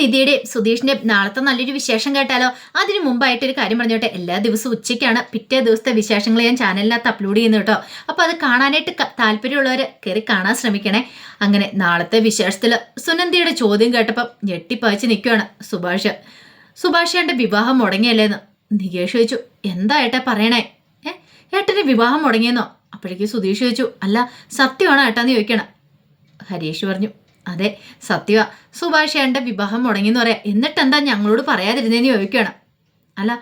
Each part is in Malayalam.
നിധിയുടെ സുധീഷിന്റെ നാളത്തെ നല്ലൊരു വിശേഷം കേട്ടാലോ? അതിനു മുമ്പായിട്ട് ഒരു കാര്യം പറഞ്ഞോട്ടെ എല്ലാ ദിവസവും ഉച്ചയ്ക്കാണ് പിറ്റേ ദിവസത്തെ വിശേഷങ്ങൾ ഞാൻ ചാനലിനകത്ത് അപ്ലോഡ് ചെയ്യുന്നത് കേട്ടോ. അപ്പോൾ അത് കാണാനായിട്ട് താല്പര്യമുള്ളവർ കയറി കാണാൻ ശ്രമിക്കണേ. അങ്ങനെ നാളത്തെ വിശേഷത്തിൽ സുനന്ദിയുടെ ചോദ്യം കേട്ടപ്പം ഞെട്ടിപ്പയച്ച് നിൽക്കുകയാണ് സുഭാഷ്. സുഭാഷ് ഏട്ടന്റെ വിവാഹം മുടങ്ങിയല്ലേന്ന് നികേഷ് ചോദിച്ചു എന്താ ഏട്ടാ പറയണേ? ഏ ഏട്ടന്റെ വിവാഹം മുടങ്ങിയെന്നോ? അപ്പോഴേക്കും സുധീഷ് ചോദിച്ചു അല്ല സത്യമാണോ ഏട്ടാന്ന് ചോദിക്കണം? ഹരീഷ് പറഞ്ഞു അതെ സത്യവ. സുഭാഷ് ഏട്ടന്റെ വിവാഹം മുടങ്ങിയെന്ന് പറയാം. എന്നിട്ട് എന്താ ഞങ്ങളോട് പറയാതിരുന്നേന്ന് ചോദിക്കുകയാണ് അല്ല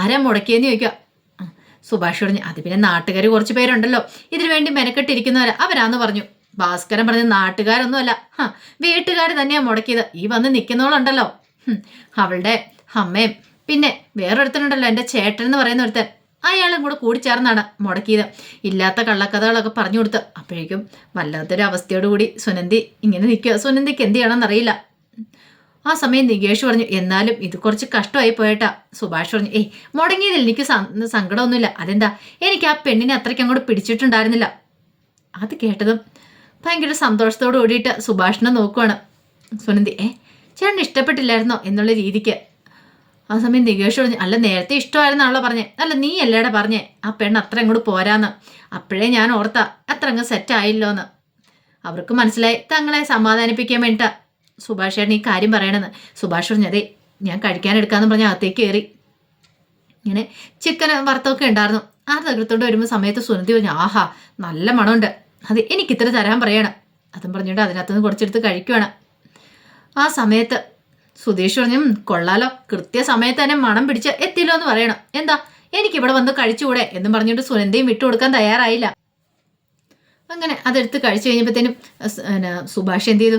ആരാ മുടക്കിയെന്ന് ചോദിക്കുക സുഭാഷ് പറഞ്ഞു അത് പിന്നെ നാട്ടുകാർ കുറച്ച് പേരുണ്ടല്ലോ. ഇതിനു വേണ്ടി മെനക്കെട്ടിരിക്കുന്നവരാ. അവരാന്ന് പറഞ്ഞു. ഭാസ്കരൻ പറഞ്ഞ നാട്ടുകാരൊന്നുമല്ല. ഹാ വീട്ടുകാർ തന്നെയാണ് മുടക്കിയത്. ഈ വന്ന് നിൽക്കുന്നവളുണ്ടല്ലോ അവളുടെ അമ്മയും പിന്നെ വേറൊരുത്തനുണ്ടല്ലോ എന്റെ ചേട്ടൻ എന്ന് പറയുന്ന ഒരുത്തൻ. അയാളും കൂടെ കൂടിച്ചേർന്നാണ് മുടക്കിയത്. ഇല്ലാത്ത കള്ളക്കഥകളൊക്കെ പറഞ്ഞു കൊടുത്ത് അപ്പോഴേക്കും വല്ലാത്തൊരു അവസ്ഥയോടുകൂടി സുനന്ദി ഇങ്ങനെ നിൽക്കുക. സുനന്ദിക്ക് എന്ത് ചെയ്യണമെന്നറിയില്ല. ആ സമയം നികേഷ് പറഞ്ഞു എന്നാലും ഇത് കുറച്ച് കഷ്ടമായി പോയേട്ടാ. സുഭാഷ് പറഞ്ഞു ഏയ് മുടങ്ങിയതിൽ എനിക്ക് സങ്കടമൊന്നുമില്ല. അതെന്താ? എനിക്ക് ആ പെണ്ണിനെ അത്രയ്ക്ക് അങ്ങോട്ട് പിടിച്ചിട്ടുണ്ടായിരുന്നില്ല. അത് കേട്ടതും ഭയങ്കര സന്തോഷത്തോട് കൂടിയിട്ട് സുഭാഷിനെ നോക്കുവാണ്. സുനന്ദി ഏ ചേട്ടൻ ഇഷ്ടപ്പെട്ടില്ലായിരുന്നോ? എന്നുള്ള രീതിക്ക് ആ സമയം നികേഷ് പറഞ്ഞു അല്ല നേരത്തെ ഇഷ്ടമായിരുന്നാണല്ലോ പറഞ്ഞേ. അല്ല നീ അല്ലേടെ പറഞ്ഞേ. ആ പെണ്ണ് അത്ര അങ്ങോട്ട് പോരാന്ന്. അപ്പോഴേ ഞാൻ ഓർത്ത അത്ര അങ്ങ് സെറ്റ് ആയില്ലോ അവർക്ക് മനസ്സിലായി തങ്ങളെ സമാധാനിപ്പിക്കാൻ വേണ്ടിട്ട സുഭാഷ് ഈ കാര്യം പറയണമെന്ന് സുഭാഷ് പറഞ്ഞു അതെ ഞാൻ കഴിക്കാൻ എടുക്കാന്ന് പറഞ്ഞ് അകത്തേക്ക് കയറി. ഇങ്ങനെ ചിക്കൻ വറുത്തൊക്കെ ഉണ്ടായിരുന്നു. ആ തകർത്തോണ്ട് വരുമ്പോൾ സമയത്ത് സുനന്ദി പറഞ്ഞു ആഹാ നല്ല മണമുണ്ട്. അത് എനിക്കിത്ര തരാൻ പറയണം. അതും പറഞ്ഞുകൊണ്ട് അതിനകത്തുനിന്ന് കുറച്ചെടുത്ത് കഴിക്കുവാണ്. ആ സമയത്ത് സുധീഷ് പറഞ്ഞു "ഉം, കൊള്ളാലോ. കൃത്യസമയത്ത് തന്നെ മണം പിടിച്ച് എത്തില്ലോ എന്ന് പറയണം. എന്താ? എനിക്ക് എനിക്കിവിടെ വന്ന് കഴിച്ചുകൂടെ? എന്നും പറഞ്ഞിട്ട് സുനന്ദയും വിട്ടുകൊടുക്കാൻ തയ്യാറായില്ല. അങ്ങനെ അതെടുത്ത് കഴിച്ചു കഴിഞ്ഞപ്പോഴത്തേനും സുഭാഷ് എന്ത് ചെയ്തു?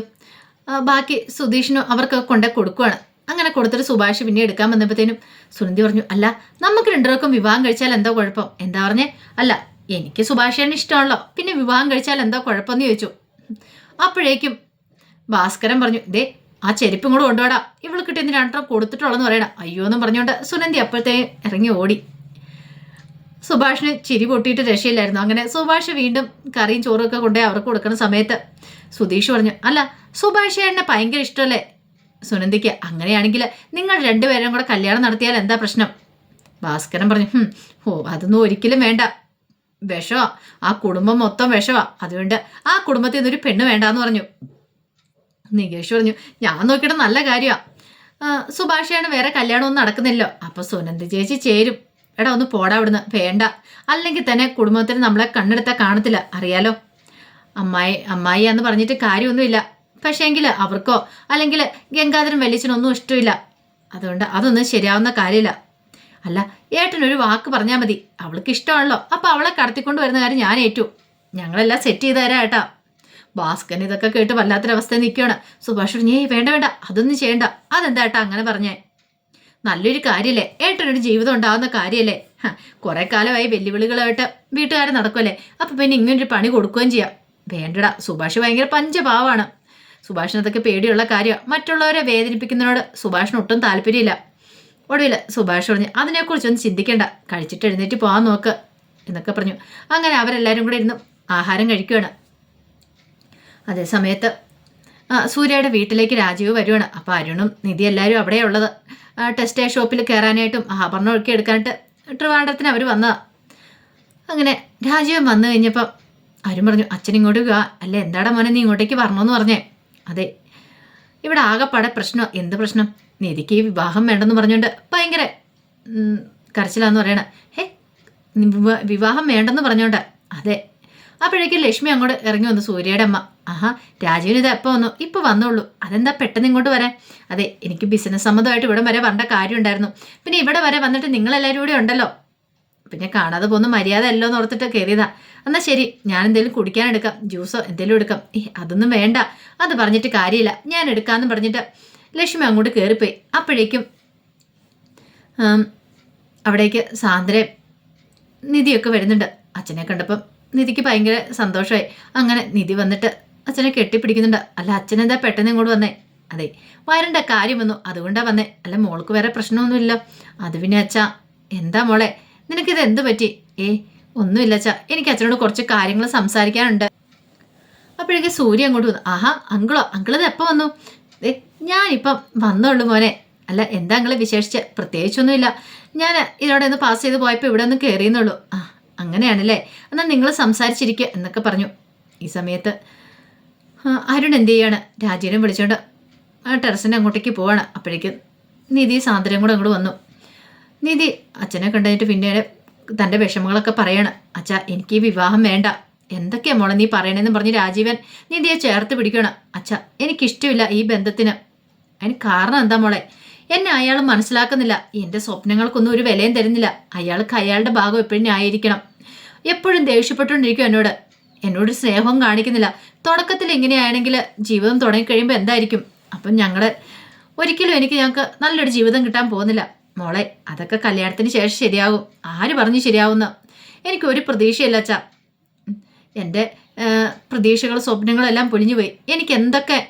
ബാക്കി സുധീഷിനും അവർക്ക് കൊണ്ടേ കൊടുക്കുവാണ്. അങ്ങനെ കൊടുത്തിട്ട് സുഭാഷ് പിന്നെ എടുക്കാൻ വന്നപ്പോഴത്തേനും സുനന്ദി പറഞ്ഞു അല്ല നമുക്ക് രണ്ടുപേർക്കും വിവാഹം കഴിച്ചാൽ എന്താ കുഴപ്പം? എന്താ പറഞ്ഞേ? അല്ല എനിക്ക് സുഭാഷേനെ ഇഷ്ടമാണല്ലോ. പിന്നെ വിവാഹം കഴിച്ചാൽ എന്താ കുഴപ്പമെന്ന് ചോദിച്ചു. അപ്പോഴേക്കും ഭാസ്കരൻ പറഞ്ഞു ദേ ആ ചെരുപ്പും കൂടെ കൊണ്ടുപോടാ ഇവൾ കിട്ടിയ രണ്ടെണ്ണം കൊടുത്തിട്ടുള്ളതെന്ന് പറയണം. അയ്യോ എന്നും പറഞ്ഞുകൊണ്ട് സുനന്ദി അപ്പോഴത്തേക്കും ഇറങ്ങി ഓടി. സുഭാഷിന് ചിരി പൊട്ടിയിട്ട് രക്ഷയില്ലായിരുന്നു. അങ്ങനെ സുഭാഷ് വീണ്ടും കറിയും ചോറും ഒക്കെ കൊണ്ടുപോയി അവർക്ക് കൊടുക്കുന്ന സമയത്ത് സുധീഷ് പറഞ്ഞു അല്ല സുഭാഷ് എന്നെ ഭയങ്കര ഇഷ്ടമല്ലേ? സുനന്ദിക്ക് അങ്ങനെയാണെങ്കിൽ നിങ്ങൾ രണ്ടുപേരും കൂടെ കല്യാണം നടത്തിയാൽ എന്താ പ്രശ്നം? ഭാസ്കരൻ പറഞ്ഞു ഓ അതൊന്നും ഒരിക്കലും വേണ്ട. വിഷമാ ആ കുടുംബം മൊത്തം വിഷമാ അതുകൊണ്ട് ആ കുടുംബത്തിൽ നിന്നൊരു പെണ്ണ് വേണ്ടാന്ന് പറഞ്ഞു. നികേഷ് പറഞ്ഞു ഞാൻ നോക്കിയിട്ട് നല്ല കാര്യമാണ് സുഭാഷയാണ് വേറെ കല്യാണമൊന്നും നടക്കുന്നില്ലോ. അപ്പോൾ സുനന്ദ ചേച്ചി ചേരും. എടാ ഒന്ന് പോടാ അവിടുന്ന്. വേണ്ട. അല്ലെങ്കിൽ തന്നെ കുടുംബത്തിന് നമ്മളെ കണ്ണെടുത്താൽ കാണത്തില്ല. അറിയാലോ? അമ്മായി അമ്മായി എന്ന് പറഞ്ഞിട്ട് കാര്യമൊന്നുമില്ല. പക്ഷേങ്കിൽ അവർക്കോ? അല്ലെങ്കിൽ ഗംഗാധരൻ വലിയച്ഛനൊന്നും ഇഷ്ടമില്ല. അതുകൊണ്ട് അതൊന്നും ശരിയാവുന്ന കാര്യമില്ല. അല്ല ഏട്ടനൊരു വാക്ക് പറഞ്ഞാൽ മതി. അവൾക്ക് ഇഷ്ടമാണല്ലോ. അപ്പോൾ അവളെ കടത്തിക്കൊണ്ട് വരുന്ന കാര്യം ഞാൻ ഏറ്റു. ഞങ്ങളെല്ലാം സെറ്റ് ചെയ്തു തരാം ഏട്ടാ. ഭാസ്കൻ ഇതൊക്കെ കേട്ട് വല്ലാത്തൊരവസ്ഥ നിൽക്കുകയാണ്. സുഭാഷ് നീ വേണ്ട വേണ്ട അതൊന്നും ചെയ്യണ്ട. അതെന്താ ഏട്ടാ അങ്ങനെ പറഞ്ഞേ? നല്ലൊരു കാര്യമല്ലേ ഏട്ടനൊരു ജീവിതം ഉണ്ടാകുന്ന കാര്യമല്ലേ കുറെ കാലമായി വെല്ലുവിളികളായിട്ട് വീട്ടുകാരെ നടക്കുമല്ലേ അപ്പം പിന്നെ ഇങ്ങനൊരു പണി കൊടുക്കുകയും ചെയ്യാം. വേണ്ടടാ സുഭാഷ് ഭയങ്കര പഞ്ചഭാവമാണ് സുഭാഷിന് അതൊക്കെ പേടിയുള്ള കാര്യമാണ് മറ്റുള്ളവരെ വേദനിപ്പിക്കുന്നതിനോട് സുഭാഷിന് ഒട്ടും താല്പര്യമില്ല. ഒടുവിൽ സുഭാഷ് പറഞ്ഞു അതിനെക്കുറിച്ചൊന്നും ചിന്തിക്കേണ്ട. കഴിച്ചിട്ട് എഴുന്നേറ്റ് പോകാൻ നോക്ക് എന്നൊക്കെ പറഞ്ഞു. അങ്ങനെ അവരെല്ലാവരും കൂടെ ഇരുന്ന് ആഹാരം കഴിക്കുകയാണ്. അതേ സമയത്ത് സൂര്യയുടെ വീട്ടിലേക്ക് രാജീവ് വരുവാണ്. അപ്പോൾ അരുണും നിധി എല്ലാവരും അവിടെ ഉള്ളത്. ഷോപ്പിൽ കയറാനായിട്ടും ആഭരണം ഒക്കെ എടുക്കാനായിട്ട് ട്രിവാൻഡ്രത്തിന് അവർ വന്നതാ. അങ്ങനെ രാജീവൻ വന്നു കഴിഞ്ഞപ്പം അരുൺ പറഞ്ഞു അച്ഛൻ ഇങ്ങോട്ട് വാ. അല്ല എന്താടാ മോനെ നീ ഇങ്ങോട്ടേക്ക് വരണമെന്ന് പറഞ്ഞേ? അതെ ഇവിടെ ആകെപ്പാടെ പ്രശ്നം എന്ത് പ്രശ്നം? നിധിക്ക് വിവാഹം വേണ്ടെന്ന് പറഞ്ഞുകൊണ്ട് ഭയങ്കര കരച്ചിലാന്ന് പറയണേ. ഹേ വിവാഹം വേണ്ടെന്ന് പറഞ്ഞോണ്ട്? അതെ അപ്പോഴേക്കും ലക്ഷ്മി അങ്ങോട്ട് ഇറങ്ങി വന്നു സൂര്യയുടെ അമ്മ. ആഹാ രാജീവിന് ഇത് എപ്പോൾ വന്നു? ഇപ്പോൾ വന്നോളൂ. അതെന്താ പെട്ടെന്ന് ഇങ്ങോട്ട് വരാൻ? അതെ എനിക്ക് ബിസിനസ് സംബന്ധമായിട്ട് ഇവിടെ വരെ വരേണ്ട കാര്യം ഉണ്ടായിരുന്നു പിന്നെ ഇവിടെ വരെ വന്നിട്ട് നിങ്ങളെല്ലാവരും കൂടെ ഉണ്ടല്ലോ. പിന്നെ കാണാതെ പോകുന്ന മര്യാദ അല്ലോ എന്ന് ഓർത്തിട്ട് കയറിയതാ എന്നാൽ ശരി ഞാൻ എന്തെങ്കിലും കുടിക്കാൻ എടുക്കാം. ജ്യൂസോ എന്തെങ്കിലും എടുക്കാം. ഏ അതൊന്നും വേണ്ട. അത് പറഞ്ഞിട്ട് കാര്യമില്ല. ഞാൻ എടുക്കാമെന്ന് പറഞ്ഞിട്ട് ലക്ഷ്മി അങ്ങോട്ട് കയറിപ്പോയി അപ്പോഴേക്കും അവിടേക്ക് സാന്ദ്രയും നിധിയൊക്കെ വരുന്നുണ്ട്. അച്ഛനെ കണ്ടപ്പം നിധിക്ക് ഭയങ്കര സന്തോഷമായി അങ്ങനെ നിധി വന്നിട്ട് അച്ഛനെ കെട്ടിപ്പിടിക്കുന്നുണ്ട്. അല്ല അച്ഛനെന്താ പെട്ടെന്ന് ഇങ്ങോട്ട് വന്നേ? അതെ വരണ്ട കാര്യം വന്നു. അതുകൊണ്ടാ വന്നേ. അല്ല മോൾക്ക് വേറെ പ്രശ്നമൊന്നുമില്ല. അത് പിന്നെ അച്ഛാ എന്താ മോളെ? നിനക്കിത് എന്ത് പറ്റി? ഏ ഒന്നുമില്ല അച്ഛാ. എനിക്ക് അച്ഛനോട് കുറച്ച് കാര്യങ്ങൾ സംസാരിക്കാനുണ്ട്. അപ്പോഴേക്ക് സൂര്യ അങ്ങോട്ട് വന്നു. ആഹാ അങ്കിളോ അങ്കിളത് എപ്പോൾ വന്നു? ഏ ഞാനിപ്പം വന്നുള്ളൂ മോനെ. അല്ല എന്താ അങ്ങളെ വിശേഷിച്ച്? പ്രത്യേകിച്ചൊന്നുമില്ല. ഞാൻ ഇതോടെ ഒന്ന് പാസ് ചെയ്ത് പോയപ്പോൾ ഇവിടെ ഒന്ന് കയറിയെന്നുള്ളൂ ആ അങ്ങനെയാണല്ലേ? എന്നാൽ നിങ്ങൾ സംസാരിച്ചിരിക്കുക എന്നൊക്കെ പറഞ്ഞു. ഈ സമയത്ത് അരുൺ എന്ത് ചെയ്യാണ്? രാജീവിനെ വിളിച്ചോണ്ട് ടെറസിന്റെ അങ്ങോട്ടേക്ക് പോവാണ്. അപ്പോഴേക്കും നിധി സാന്ദ്രയും കൂടെ അങ്ങോട്ട് വന്നു. നിധി അച്ഛനെ കണ്ടതിട്ട് പിന്നീട് തന്റെ വിഷമങ്ങളൊക്കെ പറയാണ്. അച്ഛ എനിക്ക് ഈ വിവാഹം വേണ്ട. എന്തൊക്കെയാ മോളെ നീ പറയണേന്ന് പറഞ്ഞ് രാജീവൻ നിധിയെ ചേർത്ത് പിടിക്കണം അച്ഛ എനിക്കിഷ്ടമില്ല ഈ ബന്ധത്തിന്. അതിന് കാരണം എന്താ മോളെ? എന്നെ അയാൾ മനസ്സിലാക്കുന്നില്ല. എന്റെ സ്വപ്നങ്ങൾക്കൊന്നും ഒരു വിലയും തരുന്നില്ല. അയാൾക്ക് അയാളുടെ ഭാഗം എപ്പോഴും ന്യായീകരിക്കണം. എപ്പോഴും ദേഷ്യപ്പെട്ടുകൊണ്ടിരിക്കും എന്നോട്. എന്നോട് സ്നേഹവും കാണിക്കുന്നില്ല. തുടക്കത്തിൽ ഇങ്ങനെയാണെങ്കിൽ ജീവിതം തുടങ്ങിക്കഴിയുമ്പോൾ എന്തായിരിക്കും? അപ്പം ഞങ്ങൾ ഒരിക്കലും എനിക്ക് ഞങ്ങൾക്ക് നല്ലൊരു ജീവിതം കിട്ടാൻ പോകുന്നില്ല. മോളെ അതൊക്കെ കല്യാണത്തിന് ശേഷം ശരിയാകും. ആര് പറഞ്ഞു ശരിയാവുന്ന? എനിക്ക് ഒരു പ്രതീക്ഷയില്ല അച്ഛാ. എന്റെ പ്രതീക്ഷകളും സ്വപ്നങ്ങളെല്ലാം പൊലിഞ്ഞു പോയി എനിക്ക് എന്തൊക്കെ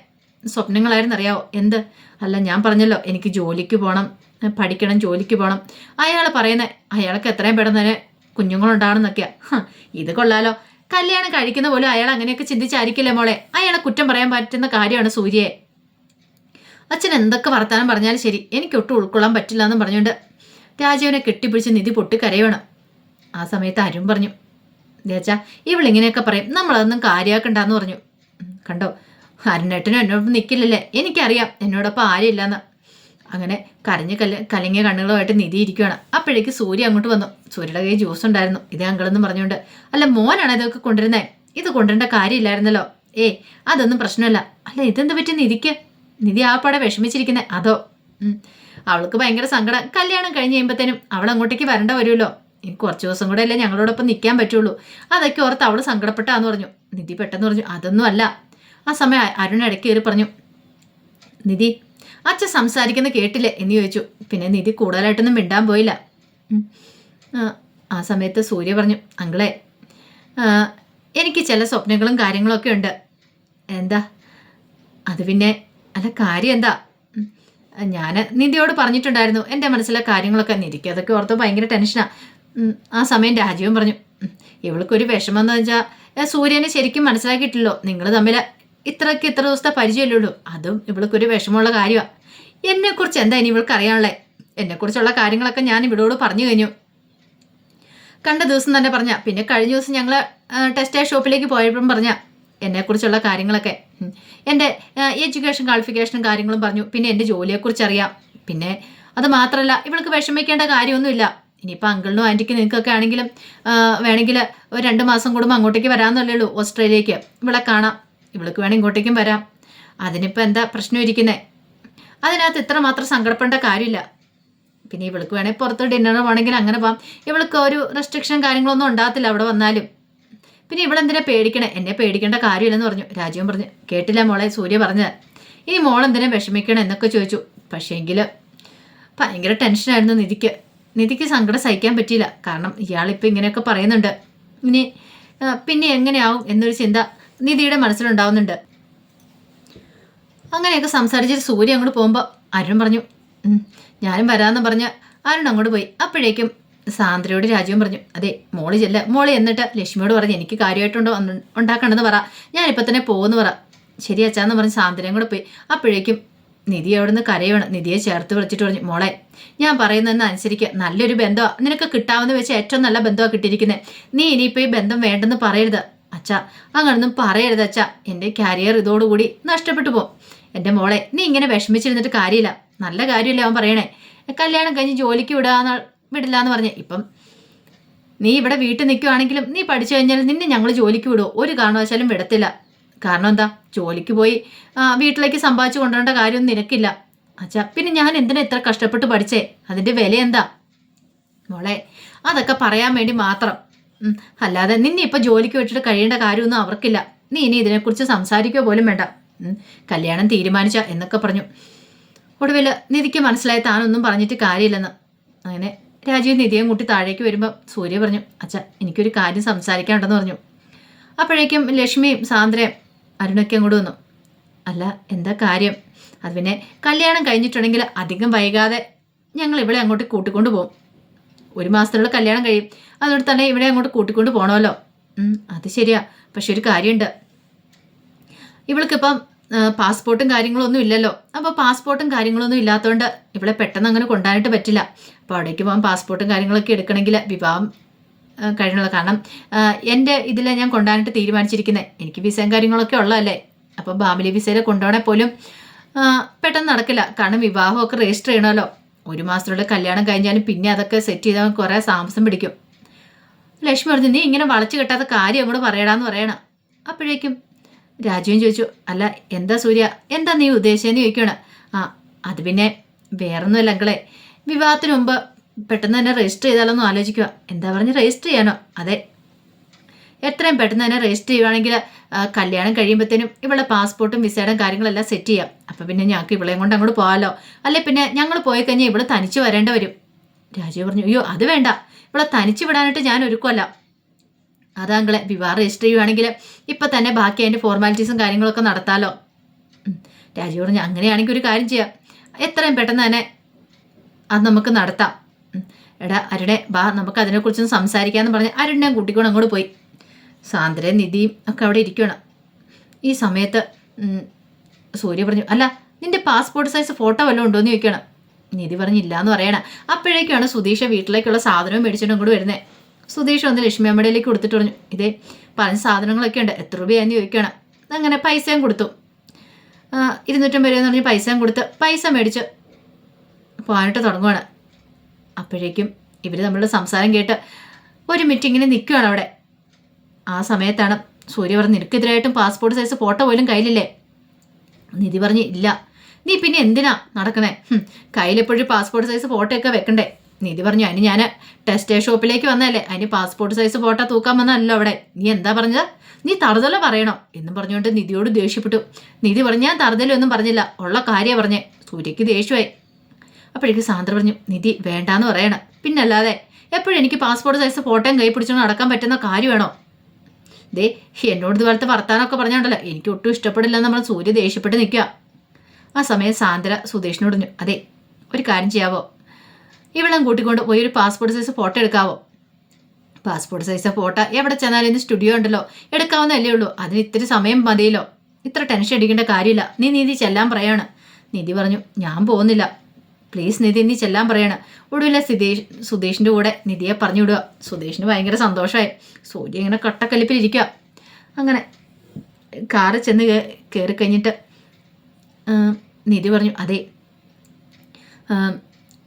സ്വപ്നങ്ങളായിരുന്നു അറിയാവോ? എന്ത്? അല്ല ഞാൻ പറഞ്ഞല്ലോ എനിക്ക് ജോലിക്ക് പോകണം പഠിക്കണം ജോലിക്ക് പോകണം അയാൾ പറയുന്നത് അയാൾക്ക് എത്രയും പെട്ടെന്ന് തന്നെ കുഞ്ഞുങ്ങളുണ്ടാവണമെന്നൊക്കെയാ. ഹ, ഇത് കൊള്ളാലോ. കല്യാണം കഴിക്കുന്ന പോലും അയാൾ അങ്ങനെയൊക്കെ ചിന്തിച്ചായിരിക്കില്ലേ മോളെ? അയാളെ കുറ്റം പറയാൻ പറ്റുന്ന കാര്യമാണ് സൂര്യയെ. അച്ഛൻ എന്തൊക്കെ വർത്താനം പറഞ്ഞാലും ശരി എനിക്ക് ഒട്ടും ഉൾക്കൊള്ളാൻ പറ്റില്ല എന്ന് പറഞ്ഞുകൊണ്ട് രാജീവനെ കെട്ടിപ്പിടിച്ച് നിധി പൊട്ടി കരയണം ആ സമയത്ത് അരുൺ പറഞ്ഞു ദേച്ചാ ഇവളിങ്ങനെയൊക്കെ പറയും നമ്മളതൊന്നും കാര്യമാക്കണ്ടെന്ന് പറഞ്ഞു. കണ്ടോ? അരുണേട്ടനും എന്നോടൊപ്പം നിൽക്കില്ലല്ലേ എനിക്കറിയാം. എന്നോടൊപ്പം ആരുമില്ലെന്ന്. അങ്ങനെ കരഞ്ഞ് കല കലങ്ങിയ കണ്ണുകളുമായിട്ട് നിധി ഇരിക്കുകയാണ് അപ്പോഴേക്ക് സൂര്യ അങ്ങോട്ട് വന്നു. സൂര്യയുടെ കയ്യിൽ ജ്യൂസ് ഉണ്ടായിരുന്നു. ഇത് അങ്കളെന്ന് പറഞ്ഞുകൊണ്ട് അല്ല മോനാണ് ഇതൊക്കെ കൊണ്ടുവരുന്നത് ഇത് കൊണ്ടുവരേണ്ട കാര്യമില്ലായിരുന്നല്ലോ. ഏ അതൊന്നും പ്രശ്നമല്ല. അല്ല ഇതെന്ത് പറ്റി നിധിക്ക്? നിധി ആ പാടെ വിഷമിച്ചിരിക്കുന്നത് അതോ അവൾക്ക് ഭയങ്കര സങ്കടം. കല്യാണം കഴിഞ്ഞ് കഴിയുമ്പോഴത്തേനും അവൾ അങ്ങോട്ടേക്ക് വരേണ്ട വരുമല്ലോ. കുറച്ച് ദിവസം കൂടെ അല്ലേ ഞങ്ങളോടൊപ്പം നിൽക്കാൻ പറ്റുള്ളൂ. അതൊക്കെ ഓർത്ത് അവൾ സങ്കടപ്പെട്ടാന്ന് പറഞ്ഞു. നിധി പെട്ടെന്ന് പറഞ്ഞു അതൊന്നും അല്ല. ആ സമയം അരുൺ ഇടയ്ക്ക് കയറി പറഞ്ഞു നിധി അച്ഛൻ സംസാരിക്കുന്ന കേട്ടില്ലേ? എന്ന് ചോദിച്ചു. പിന്നെ നിധി കൂടുതലായിട്ടൊന്നും മിണ്ടാൻ പോയില്ല. ആ, സമയത്ത് സൂര്യ പറഞ്ഞു അങ്കിളെ എനിക്ക് ചില സ്വപ്നങ്ങളും കാര്യങ്ങളൊക്കെ ഉണ്ട്. എന്താ? അത് പിന്നെ അല്ല കാര്യം എന്താ? ഞാൻ നിധിയോട് പറഞ്ഞിട്ടുണ്ടായിരുന്നു എന്റെ മനസ്സിലെ കാര്യങ്ങളൊക്കെ നിധിക്ക് അതൊക്കെ ഓർത്ത് ഭയങ്കര ടെൻഷനാണ് ആ സമയം രാജീവൻ പറഞ്ഞു ഇവൾക്കൊരു വിഷമം എന്ന് വെച്ചാൽ സൂര്യനെ ശരിക്കും മനസ്സിലാക്കിയിട്ടില്ലോ നിങ്ങൾ തമ്മിൽ ഇത്രയ്ക്ക് ഇത്ര ദിവസത്തെ പരിചയമല്ലേ ഉള്ളൂ അതും ഇവൾക്കൊരു വിഷമമുള്ള കാര്യമാണ് എന്നെക്കുറിച്ച് എന്താ ഇനി ഇവൾക്ക് അറിയാനുള്ളത് എന്നെക്കുറിച്ചുള്ള കാര്യങ്ങളൊക്കെ ഞാൻ ഇവിടോട് പറഞ്ഞു കഴിഞ്ഞു. കണ്ട ദിവസം തന്നെ പറഞ്ഞ പിന്നെ കഴിഞ്ഞ ദിവസം ഞങ്ങൾ ടെക്സ്റ്റൈൽ ഷോപ്പിലേക്ക് പോയപ്പോഴും പറഞ്ഞ എന്നെക്കുറിച്ചുള്ള കാര്യങ്ങളൊക്കെ. എന്റെ എഡ്യൂക്കേഷൻ ക്വാളിഫിക്കേഷനും കാര്യങ്ങളും പറഞ്ഞു. പിന്നെ എന്റെ ജോലിയെക്കുറിച്ച് അറിയാം. പിന്നെ അത് മാത്രമല്ല ഇവൾക്ക് വിഷമിക്കേണ്ട കാര്യമൊന്നുമില്ല. ഇനിയിപ്പോൾ അങ്കിളിനും ആന്റിക്കും നിങ്ങൾക്കൊക്കെ ആണെങ്കിലും വേണമെങ്കിൽ ഒരു രണ്ട് മാസം കൂടുമ്പോൾ അങ്ങോട്ടേക്ക് വരാമെന്നല്ലേ ഉള്ളൂ. ഓസ്ട്രേലിയക്ക്. ഇവിടെ കാണാം. ഇവൾക്ക് വേണമെങ്കിൽ ഇങ്ങോട്ടേക്കും വരാം. അതിനിപ്പോൾ എന്താ പ്രശ്നം ഇരിക്കുന്നത് അതിനകത്ത് ഇത്ര മാത്രം സങ്കടപ്പെടേണ്ട കാര്യമില്ല. പിന്നെ ഇവൾക്ക് വേണേൽ പുറത്ത് ഡിന്നർ വേണമെങ്കിൽ അങ്ങനെ പോവാം. ഇവൾക്ക് ഒരു റെസ്ട്രിക്ഷൻ കാര്യങ്ങളൊന്നും ഉണ്ടാകത്തില്ല അവിടെ വന്നാലും. പിന്നെ ഇവളെന്തിനാ പേടിക്കണേ? എന്നെ പേടിക്കേണ്ട കാര്യമില്ലെന്ന് പറഞ്ഞു. രാജീവൻ പറഞ്ഞു കേട്ടില്ല മോളെ സൂര്യ പറഞ്ഞത്. ഇനി മോളെന്തിനാ വിഷമിക്കണം എന്നൊക്കെ ചോദിച്ചു. പക്ഷേങ്കിൽ ഭയങ്കര ടെൻഷനായിരുന്നു നിധിക്ക്. നിധിക്ക് സങ്കടം സഹിക്കാൻ പറ്റിയില്ല. കാരണം ഇയാളിപ്പോൾ ഇങ്ങനെയൊക്കെ പറയുന്നുണ്ട്. ഇനി പിന്നെ എങ്ങനെയാവും എന്നൊരു ചിന്ത. നിധിയുടെ മനസ്സിലുണ്ടാവുന്നുണ്ട്. അങ്ങനെയൊക്കെ സംസാരിച്ചിട്ട് സൂര്യ അങ്ങോട്ട് പോകുമ്പോൾ അരുൺ പറഞ്ഞു "ഉം, ഞാനും വരാമെന്ന് പറഞ്ഞ് അരുൺ അങ്ങോട്ട് പോയി. അപ്പോഴേക്കും സാന്ദ്രയോട് രാജീവൻ പറഞ്ഞു അതെ മോളി ചെല്ല. മോളി എന്നിട്ട് ലക്ഷ്മിയോട് പറഞ്ഞു എനിക്ക് കാര്യമായിട്ടുണ്ടോ ഉണ്ടാക്കണമെന്ന് പറ. ഞാനിപ്പോൾ തന്നെ പോകുമെന്ന് പറ. ശരി അച്ഛാന്ന് പറഞ്ഞ് സാന്ദ്രയും കൂടെ പോയി. അപ്പോഴേക്കും നിധി അവിടെ നിന്ന് കരയാണ് നിധിയെ ചേർത്ത് വിളിച്ചിട്ട് പറഞ്ഞു മോളെ ഞാൻ പറയുന്നതെന്ന് അനുസരിക്കുക നല്ലൊരു ബന്ധമാണ് നിനക്ക് കിട്ടാവുന്ന വെച്ച് ഏറ്റവും നല്ല ബന്ധമാണ് കിട്ടിയിരിക്കുന്നത് നീ ഇനിയിപ്പോൾ ഈ ബന്ധം വേണ്ടെന്ന് പറയരുത്. അച്ഛാ. അങ്ങനൊന്നും പറയരുത് അച്ഛ. എന്റെ കരിയർ ഇതോടുകൂടി നഷ്ടപ്പെട്ടു പോകും എന്റെ മോളെ നീ ഇങ്ങനെ വിഷമിച്ചിരുന്നിട്ട് കാര്യമില്ല. നല്ല കാര്യമില്ല അവൻ പറയണേ. കല്യാണം കഴിഞ്ഞ് ജോലിക്ക് വിടാന്ന് വിടില്ല എന്ന് പറഞ്ഞ്. ഇപ്പം നീ ഇവിടെ വീട്ടിൽ നിൽക്കുവാണെങ്കിലും നീ പഠിച്ചു കഴിഞ്ഞാൽ നിന്നെ ഞങ്ങൾ ജോലിക്ക് വിടുമോ? ഒരു കാരണവശാലും വിടത്തില്ല. കാരണം എന്താ? ജോലിക്ക് പോയി വീട്ടിലേക്ക് സമ്പാദിച്ചു കൊണ്ടുവരേണ്ട കാര്യമൊന്നും നിനക്കില്ല. അച്ഛാ പിന്നെ ഞാൻ എന്തിനാ ഇത്ര കഷ്ടപ്പെട്ട് പഠിച്ചേ? അതിന്റെ വില എന്താ മോളെ അതൊക്കെ പറയാൻ വേണ്ടി മാത്രം. അല്ലാതെ നിന്നെ ഇപ്പൊ ജോലിക്ക് വിട്ടിട്ട് കഴിയേണ്ട കാര്യമൊന്നും അവർക്കില്ല. നീ ഇനി ഇതിനെക്കുറിച്ച് സംസാരിക്കുക പോലും വേണ്ട. കല്യാണം തീരുമാനിച്ച എന്നൊക്കെ പറഞ്ഞു. ഒടുവിൽ നിധിക്ക് മനസ്സിലായി താനൊന്നും പറഞ്ഞിട്ട് കാര്യമില്ലെന്ന്. അങ്ങനെ രാജീവ് നിധിയും കൂട്ടി താഴേക്ക് വരുമ്പോൾ സൂര്യ പറഞ്ഞു അച്ഛ എനിക്കൊരു കാര്യം സംസാരിക്കാനുണ്ടെന്ന് പറഞ്ഞു. അപ്പോഴേക്കും ലക്ഷ്മിയും സാന്ദ്രയും അരുണൊക്കെ അങ്ങോട്ട് വന്നു. അല്ല എന്താ കാര്യം? അത് പിന്നെ കല്യാണം കഴിഞ്ഞിട്ടുണ്ടെങ്കിൽ അധികം വൈകാതെ ഞങ്ങൾ ഇവിടെ അങ്ങോട്ട് കൂട്ടിക്കൊണ്ട് പോകും. ഒരു മാസത്തിനുള്ള കല്യാണം കഴിയും. അതുകൊണ്ട് തന്നെ ഇവിടെ അങ്ങോട്ട് കൂട്ടിക്കൊണ്ട് പോകണമല്ലോ അത് ശരിയാ. പക്ഷെ ഒരു കാര്യമുണ്ട്. ഇവൾക്കിപ്പം പാസ്പോർട്ടും കാര്യങ്ങളൊന്നും ഇല്ലല്ലോ. അപ്പോൾ പാസ്പോർട്ടും കാര്യങ്ങളൊന്നും ഇല്ലാത്തതുകൊണ്ട് ഇവളെ പെട്ടെന്ന് അങ്ങനെ കൊണ്ടുപോകാനായിട്ട് പറ്റില്ല. അപ്പോൾ അവിടേക്ക് പോകാൻ പാസ്പോർട്ടും കാര്യങ്ങളൊക്കെ എടുക്കണമെങ്കിൽ വിവാഹം കഴിഞ്ഞുള്ള കാരണം എന്റെ ഇതിലെ ഞാൻ കൊണ്ടുപോകാനായിട്ട് തീരുമാനിച്ചിരിക്കുന്നത് എനിക്ക് വിസയും കാര്യങ്ങളൊക്കെ ഉള്ളതല്ലേ. അപ്പോൾ ഫാമിലി വിസയിൽ കൊണ്ടുപോകണേ പോലും പെട്ടെന്ന് നടക്കില്ല. കാരണം വിവാഹമൊക്കെ രജിസ്റ്റർ ചെയ്യണമല്ലോ. ഒരു മാസത്തിലുള്ള കല്യാണം കഴിഞ്ഞാലും പിന്നെ അതൊക്കെ സെറ്റ് ചെയ്താൽ കുറേ താമസം പിടിക്കും. ലക്ഷ്മി പറഞ്ഞു നീ ഇങ്ങനെ വളച്ചു കെട്ടാത്ത കാര്യം അങ്ങോട്ട് പറയടാന്ന് പറയണം. അപ്പോഴേക്കും രാജുവും ചോദിച്ചു അല്ല എന്താ സൂര്യ? എന്താ നീ ഉദ്ദേശിച്ചെന്ന് ചോദിക്കണം ആ അത് പിന്നെ വേറൊന്നുമല്ല അങ്കളെ. വിവാഹത്തിന് മുമ്പ് പെട്ടെന്ന് തന്നെ രജിസ്റ്റർ ചെയ്താലൊന്നും ആലോചിക്കുക എന്താ പറഞ്ഞ് രജിസ്റ്റർ ചെയ്യാനോ? അതെ എത്രയും പെട്ടെന്ന് തന്നെ രജിസ്റ്റർ ചെയ്യുവാണെങ്കിൽ കല്യാണം കഴിയുമ്പോഴത്തേനും ഇവിടെ പാസ്പോർട്ടും വിസയുടെ കാര്യങ്ങളെല്ലാം സെറ്റ് ചെയ്യാം. അപ്പം പിന്നെ ഞങ്ങൾക്ക് ഇവളെയും കൊണ്ട് അങ്ങോട്ട് പോകാമല്ലോ അല്ലെ പിന്നെ ഞങ്ങൾ പോയി കഴിഞ്ഞാൽ ഇവിടെ തനിച്ച് വരേണ്ട വരും. രാജീവ് പറഞ്ഞു അയ്യോ അത് വേണ്ട. ഇവിടെ തനിച്ച് വിടാനായിട്ട് ഞാൻ ഒരുക്കുമല്ല അതാങ്കളെ വിവാഹം രജിസ്റ്റർ ചെയ്യുവാണെങ്കിൽ ഇപ്പം തന്നെ ബാക്കി അതിന്റെ ഫോർമാലിറ്റീസും കാര്യങ്ങളൊക്കെ നടത്താമല്ലോ രാജീവ് പറഞ്ഞു അങ്ങനെയാണെങ്കിൽ ഒരു കാര്യം ചെയ്യാം. എത്രയും പെട്ടെന്ന് തന്നെ അത് നമുക്ക് നടത്താം. എടാ അരുണെ ബാ നമുക്ക് അതിനെക്കുറിച്ചൊന്ന് സംസാരിക്കാമെന്ന് പറഞ്ഞ് അരുണിനെ കൂട്ടിക്കൊണ്ട് അങ്ങോട്ട് പോയി. സാന്ദ്രയും നിധിയും ഒക്കെ അവിടെ ഇരിക്കണം ഈ സമയത്ത് സൂര്യ പറഞ്ഞു അല്ല നിന്റെ പാസ്പോർട്ട് സൈസ് ഫോട്ടോ വല്ലതും ഉണ്ടോ എന്ന് ചോദിക്കണം നിധി പറഞ്ഞില്ല എന്ന് പറയണം. അപ്പോഴേക്കാണ് സുധീഷ വീട്ടിലേക്കുള്ള സാധനവും മേടിച്ചിട്ട് അങ്ങോട്ട് വരുന്നത് സുധീഷ് വന്ന് ലക്ഷ്മി അമ്മയിലേക്ക് കൊടുത്തിട്ട് പറഞ്ഞു ഇതേ പറഞ്ഞ സാധനങ്ങളൊക്കെ ഉണ്ട് എത്ര രൂപയാന്ന് ചോദിക്കണം അങ്ങനെ പൈസയും കൊടുത്തു. ഇരുന്നൂറ്റമ്പത് രൂപയെന്ന് പറഞ്ഞ് പൈസയും കൊടുത്ത് പൈസ മേടിച്ച് പോകാനായിട്ട് തുടങ്ങുവാണ്. അപ്പോഴേക്കും ഇവർ നമ്മളുടെ സംസാരം കേട്ട് ഒരു മീറ്റിങ്ങിന് നിൽക്കുകയാണ് അവിടെ. ആ സമയത്താണ് സൂര്യ പറഞ്ഞ് നിനക്കെതിരായിട്ടും പാസ്പോർട്ട് സൈസ് ഫോട്ടോ പോലും കയ്യിലില്ലേ? നിധി പറഞ്ഞ് ഇല്ല. നീ പിന്നെ എന്തിനാ നടക്കണേ? കയ്യിലെപ്പോഴും പാസ്പോർട്ട് സൈസ് ഫോട്ടോ ഒക്കെ വെക്കണ്ടേ? നിധി പറഞ്ഞു അതിന് ഞാൻ ടെസ്റ്റേ ഷോപ്പിലേക്ക് വന്നതല്ലേ. അതിന് പാസ്പോർട്ട് സൈസ് ഫോട്ടോ തൂക്കാൻ വന്നല്ലോ അവിടെ. നീ എന്താ പറഞ്ഞത്? നീ തറുതല പറയണോ? എന്നും പറഞ്ഞുകൊണ്ട് നിധിയോട് ദേഷ്യപ്പെട്ടു. നിധി പറഞ്ഞു ഞാൻ തറുതലൊന്നും പറഞ്ഞില്ല. ഉള്ള കാര്യമാണ് പറഞ്ഞേ. സൂര്യക്ക് ദേഷ്യമായി. അപ്പോഴേക്ക് സാന്ദ്ര പറഞ്ഞു നിധി വേണ്ടാന്ന് പറയണം. പിന്നല്ലാതെ എപ്പോഴും എനിക്ക് പാസ്പോർട്ട് സൈസ് ഫോട്ടോയും കൈ പിടിച്ചുകൊണ്ട് നടക്കാൻ പറ്റുന്ന കാര്യമാണോ? ദേ എന്നോട് ഇതുപോലത്തെ വർത്താനമൊക്കെ പറഞ്ഞോണ്ടല്ലോ. എനിക്ക് ഒട്ടും ഇഷ്ടപ്പെടില്ല നമ്മൾ സൂര്യ ദേഷ്യപ്പെട്ട് നിൽക്കുക ആ സമയം സാന്ദ്ര സുധേഷിനോട് അതെ ഒരു കാര്യം ചെയ്യാവോ? ഇവളെ കൂട്ടിക്കൊണ്ട് പോയി ഒരു പാസ്പോർട്ട് സൈസ് ഫോട്ടോ എടുക്കാവോ? പാസ്പോർട്ട് സൈസ് ഫോട്ടോ എവിടെ ചെന്നാലും ഇന്ന് സ്റ്റുഡിയോ ഉണ്ടല്ലോ. എടുക്കാവുന്നതല്ലേ ഉള്ളൂ. അതിന് ഇത്തിരി സമയം മതിയല്ലോ. ഇത്ര ടെൻഷൻ അടിക്കേണ്ട കാര്യമില്ല. നീ നീതി ചെല്ലാൻ പറയാണ്. നിധി പറഞ്ഞു ഞാൻ പോകുന്നില്ല. പ്ലീസ് നിധി നീ ചെല്ലാൻ പറയണം. ഒടുവില്ല സുധേഷ് സുധേഷിന്റെ കൂടെ നിധിയെ പറഞ്ഞു വിടുക. സുധേഷിന് ഭയങ്കര സന്തോഷമായി. സൂര്യ ഇങ്ങനെ കട്ടക്കലിപ്പിലിരിക്കുക അങ്ങനെ കാറ് ചെന്ന് കയറി കഴിഞ്ഞിട്ട് നിധി പറഞ്ഞു അതെ.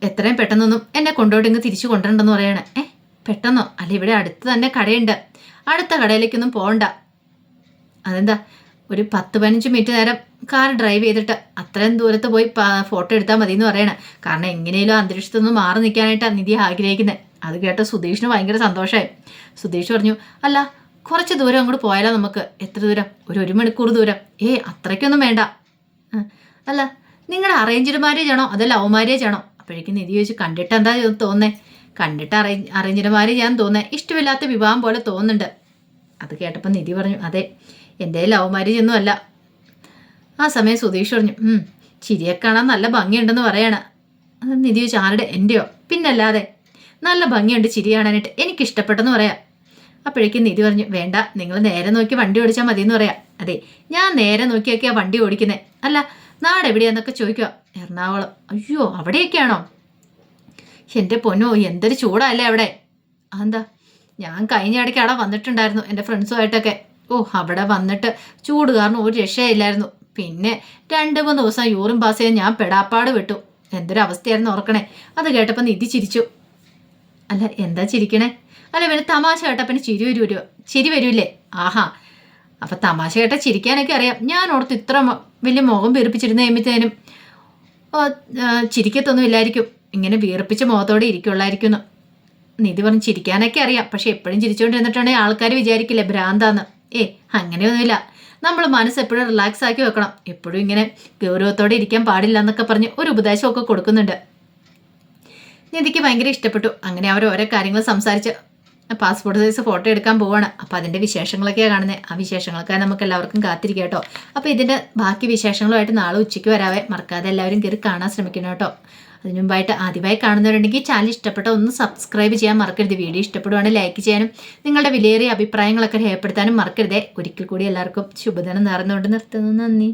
എത്രയും പെട്ടെന്നൊന്നും എന്നെ കൊണ്ടുപോയിട്ട് ഇങ്ങ് തിരിച്ചു കൊണ്ടുവരണ്ടെന്ന് പറയണേ. ഏ പെട്ടെന്നോ? അല്ല ഇവിടെ അടുത്ത് തന്നെ കടയുണ്ട്. അടുത്ത കടയിലേക്കൊന്നും പോകണ്ട അതെന്താ? ഒരു പത്ത് പതിനഞ്ച് മിനിറ്റ് നേരം കാർ ഡ്രൈവ് ചെയ്തിട്ട് അത്രയും ദൂരത്ത് പോയി ഫോട്ടോ എടുത്താൽ മതി എന്ന് പറയണേ. കാരണം എങ്ങനെയും അന്തരീക്ഷത്തിൽ നിന്ന് മാറി നിൽക്കാനായിട്ടാണ് നിധി ആഗ്രഹിക്കുന്നത് അത് കേട്ട സുധീഷിന് ഭയങ്കര സന്തോഷമായി സുധീഷ് പറഞ്ഞു അല്ല കുറച്ച് ദൂരം അങ്ങോട്ട് പോയാലോ നമുക്ക്? എത്ര ദൂരം? ഒരു ഒരു മണിക്കൂർ ദൂരം. ഏ അത്രയ്ക്കൊന്നും വേണ്ട. അല്ല നിങ്ങൾ അറേഞ്ച്ഡ് മാരേജ് ആണോ അതല്ല ലവ് മാരേജ് ആണോ അപ്പോഴേക്കും നിധി ചോദിച്ചു കണ്ടിട്ട് എന്താ തോന്നേ കണ്ടിട്ട് അറേഞ്ച് അറേഞ്ച്ഡ് മാരേജ് ആണെന്ന് തോന്നേ ഇഷ്ടമില്ലാത്ത വിവാഹം പോലെ തോന്നുന്നുണ്ട്. അത് കേട്ടപ്പോൾ നിധി പറഞ്ഞു അതെ എന്റെ ലവ് മാരേജ് ഒന്നും അല്ല. ആ സമയം സുധീഷ് പറഞ്ഞു ചിരിയെ കാണാൻ നല്ല ഭംഗിയുണ്ടെന്ന് പറയണ. അത് നിധി ചോദിച്ചു ആരുടെ? എന്റെയോ പിന്നല്ലാതെ നല്ല ഭംഗിയുണ്ട് ചിരി കാണാനായിട്ട്. എനിക്കിഷ്ടപ്പെട്ടെന്ന് പറയാം. അപ്പോഴേക്കും നിധി പറഞ്ഞു വേണ്ട നിങ്ങൾ നേരെ നോക്കി വണ്ടി ഓടിച്ചാൽ മതി എന്ന് പറയാം. അതെ ഞാൻ നേരെ നോക്കിയൊക്കെയാ വണ്ടി ഓടിക്കുന്നത് അല്ല നാട് എവിടെയാന്നൊക്കെ ചോദിക്കുക എറണാകുളം. അയ്യോ അവിടെയൊക്കെയാണോ? എന്റെ പൊന്നോ എന്തൊരു ചൂടല്ലേ അവിടെ. അതെന്താ? ഞാൻ കഴിഞ്ഞ ഇടയ്ക്ക് അവിടെ വന്നിട്ടുണ്ടായിരുന്നു എന്റെ ഫ്രണ്ട്സുമായിട്ടൊക്കെ ഓ അവിടെ വന്നിട്ട് ചൂട് കാരണം ഒരു രക്ഷയില്ലായിരുന്നു. പിന്നെ രണ്ട് മൂന്ന് ദിവസം യൂറിൻ പാസ് ചെയ്യാൻ ഞാൻ പെടാപ്പാട് വിട്ടു. എന്തൊരു അവസ്ഥയായിരുന്നു ഓർക്കണേ. അത് കേട്ടപ്പോൾ നിധി ചിരിച്ചു. അല്ല എന്താ ചിരിക്കണേ? അല്ല പിന്നെ തമാശ കേട്ടപ്പന് ചിരി വരുമോ ചിരി വരൂല്ലേ? ആഹാ. അപ്പൊ തമാശ കേട്ട ചിരിക്കാനൊക്കെ അറിയാം. ഞാൻ ഓർത്ത് ഇത്ര വലിയ മുഖം വീർപ്പിച്ചിരുന്ന കഴിയുമ്പോഴത്തേനും ചിരിക്കത്തൊന്നും ഇല്ലായിരിക്കും. ഇങ്ങനെ വീർപ്പിച്ച മുഖത്തോടെ ഇരിക്കുള്ളായിരിക്കുന്നു. നിധി പറഞ്ഞ് ചിരിക്കാനൊക്കെ അറിയാം. പക്ഷെ എപ്പോഴും ചിരിച്ചുകൊണ്ടിരുന്നിട്ടാണെങ്കിൽ ആൾക്കാർ വിചാരിക്കില്ല ഭ്രാന്താന്ന്. ഏ അങ്ങനെയൊന്നുമില്ല. നമ്മൾ മനസ്സ് എപ്പോഴും റിലാക്സ് ആക്കി വെക്കണം. എപ്പോഴും ഇങ്ങനെ ഗൗരവത്തോടെ ഇരിക്കാൻ പാടില്ല എന്നൊക്കെ പറഞ്ഞ് ഒരു ഉപദേശമൊക്കെ കൊടുക്കുന്നുണ്ട്. നിധിക്ക് ഭയങ്കര ഇഷ്ടപ്പെട്ടു. അങ്ങനെ അവർ ഓരോ കാര്യങ്ങൾ സംസാരിച്ച് പാസ്പോർട്ട് സൈസ് ഫോട്ടോ എടുക്കാൻ പോവാണ്. അപ്പോൾ അതിന്റെ വിശേഷങ്ങളൊക്കെയാണ് കാണുന്നത് ആ വിശേഷങ്ങളൊക്കെ നമുക്ക് എല്ലാവർക്കും കാത്തിരിക്കാം കേട്ടോ. അപ്പോൾ ഇതിന്റെ ബാക്കി വിശേഷങ്ങളുമായിട്ട് നാളെ ഉച്ചയ്ക്ക് വരാവേ. മറക്കാതെ എല്ലാവരും കയറി കാണാൻ ശ്രമിക്കണം കേട്ടോ. അതിനു മുമ്പായിട്ട് ആദ്യമായി കാണുന്നവരുണ്ടെങ്കിൽ ചാനൽ ഇഷ്ടപ്പെട്ട ഒന്ന് സബ്സ്ക്രൈബ് ചെയ്യാൻ മറക്കരുത്. വീഡിയോ ഇഷ്ടപ്പെടുവാണെങ്കിൽ ലൈക്ക് ചെയ്യാനും നിങ്ങളുടെ വിലയേറിയ അഭിപ്രായങ്ങളൊക്കെ രേഖപ്പെടുത്താനും മറക്കരുതേ. ഒരിക്കൽ കൂടി എല്ലാവർക്കും ശുഭദിനം നേർന്നുകൊണ്ട് നിർത്തുന്നു. നന്ദി.